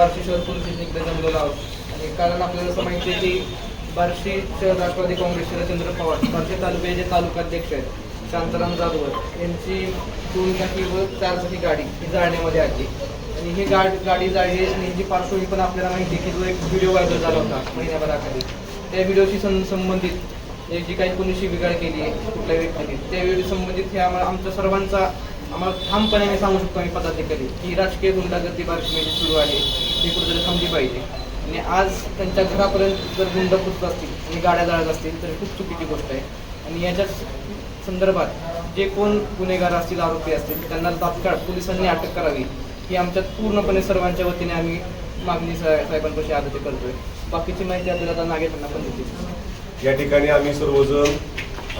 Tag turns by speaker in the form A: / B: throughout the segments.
A: बार्शी शहर police station इकडे जमलेलो आहोत. आणि कारण आपल्याला असं माहिती आहे की बार्शी शहर राष्ट्रवादी काँग्रेसचे रचंद्र पवार बार्शी तालुक्याचे जे तालुकाध्यक्ष आहेत शांताराम जाधव यांची दोन चाकी व चार चाकी गाडी ही जाळण्यामध्ये आली. आणि ही गाडी गाडी जाळली आणि ह्याची पार्श्वभूमी पण आपल्याला माहिती आहे की जो एक व्हिडिओ व्हायरल झाला होता महिन्याभराखाली. त्या व्हिडिओशी सं संबंधित एक जी काही कोणी शिबिगाळ केली आहे कुठल्या व्यक्तीने त्या संबंधित हे आम्हाला आमच्या सर्वांचा आम्हाला ठामपणे आम्ही सांगू शकतो आम्ही पदाधिकारी. की राजकीय गुंडागर्दी बार्शीमध्ये सुरू आहे ती कुठेतरी थांबली पाहिजे. आणि आज त्यांच्या घरापर्यंत जर गुंड पुसत असतील आणि गाड्या जाळत असतील तर खूप चुकीची गोष्ट आहे. आणि याच्या संदर्भात जे कोण गुन्हेगार असतील आरोपी असतील त्यांना तात्काळ पोलिसांनी अटक करावी. ही आमच्यात पूर्णपणे सर्वांच्या वतीने आम्ही मागणी सा- साहेबांपाशी आदती करतोय. बाकीची माहिती आपल्याला आता नागेशांना पण देतील.
B: या ठिकाणी आम्ही सर्वजण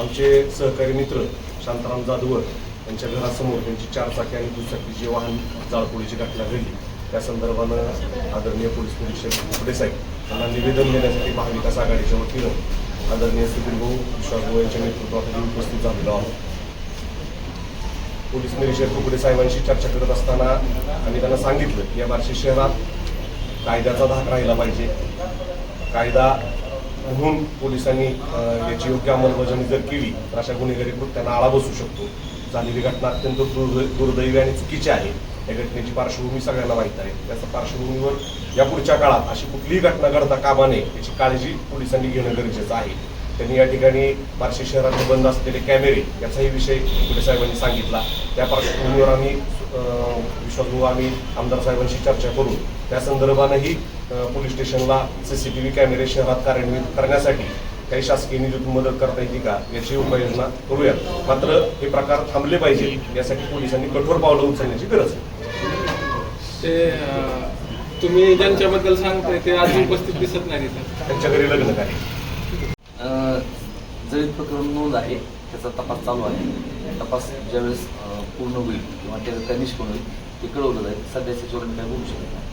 B: आमचे सहकारी मित्र शांताराम जाधवर यांच्या घरासमोर त्यांची चारचाकी आणि दुचाकी जे वाहन जाळपोळीची घटना घडली त्या संदर्भानं आदरणीय पोलीस निरीक्षक कुकडे साहेब यांना निवेदन देण्यासाठी महाविकास आघाडीच्या वतीनं आदरणीय सुधीर भाऊ विश्वास भाऊ यांच्या नेतृत्वाखाली उपस्थित झालेलो आहोत. पोलीस निरीक्षक कुकडे साहेबांशी चर्चा करत असताना आम्ही त्यांना सांगितलं की या बार्शी शहरात कायद्याचा धाक राहिला पाहिजे. कायदा म्हणून पोलिसांनी याची योग्य अंमलबजावणी जर केली तर अशा गुन्हेगारी कृत्यांना आळा बसू शकतो. झालेली घटना अत्यंत दुर्दै दुर्दैवी आणि चुकीची आहे. या घटनेची पार्श्वभूमी सगळ्यांना माहीत आहे. त्याच्या पार्श्वभूमीवर या पुढच्या काळात अशी कुठलीही घटना घडता कामा नये याची काळजी पोलिसांनी घेणं गरजेचं आहे. त्यांनी या ठिकाणी बार्शी शहरात बंद असलेले कॅमेरे याचाही विषय कुठे साहेबांनी सांगितला. त्या पार्श्वभूमीवर आम्ही विश्वासभाऊ आम्ही आमदार साहेबांशी चर्चा करून त्या संदर्भानंही पोलीस स्टेशनला सी सी टी व्ही कॅमेरे शहरात कार्यान्वित करण्यासाठी काही शासकीय निधीतून मदत करता येते का याची उपाययोजना करूयात. मात्र हे प्रकार थांबले पाहिजेत यासाठी पोलिसांनी कठोर पावलं उचलण्याची गरज आहे.
C: ते तुम्ही ज्यांच्याबद्दल सांगताय ते आज उपस्थित दिसत नाही
B: त्यांच्या घरी लग्न कार्य
D: अ, जळीत प्रकरण नोंद आहे त्याचा तपास चालू आहे. तपास ज्यावेळेस पूर्ण होईल किंवा त्याचं त्या निष्पन्न होईल ते कळवलं जाईल सध्या त्याच्यावर मी काय बोलू शकत नाही